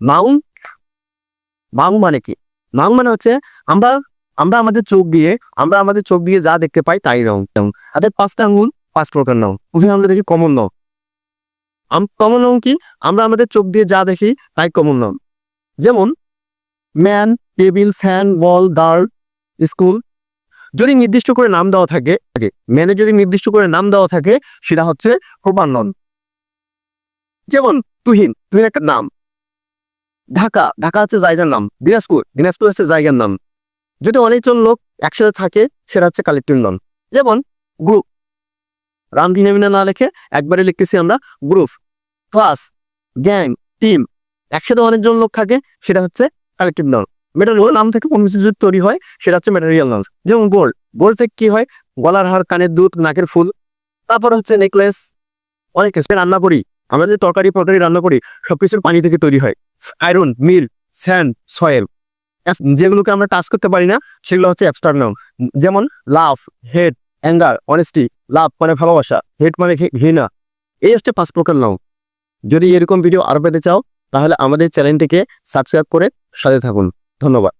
Noun noun মানে কি? Noun মানে হচ্ছে আমরা আমরা আমাদের চোখ দিয়ে, আমরা আমাদের চোখ দিয়ে যা দেখতে পাই তাই নাউন তাদের পাঁচটা আঙ্গুল, পাঁচ প্রকার নাউন প্রথমে আমরা দেখি কমন নাউন কমন নাউন কি? আমরা আমাদের চোখ দিয়ে যা দেখি তাই কমন নাউন যেমন man, table, fan ball doll school. যদি নির্দিষ্ট করে নাম দেওয়া থাকে, ম্যানে যদি নির্দিষ্ট করে নাম দেওয়া থাকে, সেটা হচ্ছে প্রমাণ নন যেমন তুহিন তুহিন একটা নাম। ঢাকা ঢাকা হচ্ছে জায়গার নাম, দিনাজপুর দিনাজপুর হচ্ছে জায়গার নাম। যদি অনেকজন লোক একসাথে থাকে, সেটা হচ্ছে কালেক্টিভ নাম। যেমন গ্রুপ রাম দিনামিনা না লিখে একবারে লিখতেছি আমরা গ্রুপ ক্লাস গ্যাং টিম একসাথে অনেকজন লোক থাকে, সেটা হচ্ছে কালেক্টিভ নাম। মেটারিয়াল নাম থেকে কোনো কিছু যদি তৈরি হয়, সেটা হচ্ছে মেটারিয়াল নাম যেমন গোল্ড গোল্ড থেকে কি হয়? গলার হার, কানের দুধ, নাকের ফুল। তারপর হচ্ছে নেকলেস অনেক রান্না করি, আমরা যে তরকারি ফরকারি রান্না করি, সবকিছুর পানি থেকে তৈরি হয়। Iron, mill sand soil. যেগুলোকে আমরা টাচ করতে পারি না, সেগুলো হচ্ছে অ্যাবস্টার্নাল যেমন love hate, anger honesty love মানে ভালোবাসা, হেড মানে ঘৃণা। এই হচ্ছে পাঁচ প্রকার নাম যদি এরকম ভিডিও আরও পেতে চাও, তাহলে আমাদের চ্যানেলটিকে সাবস্ক্রাইব করে সাথে থাকুন। ধন্যবাদ।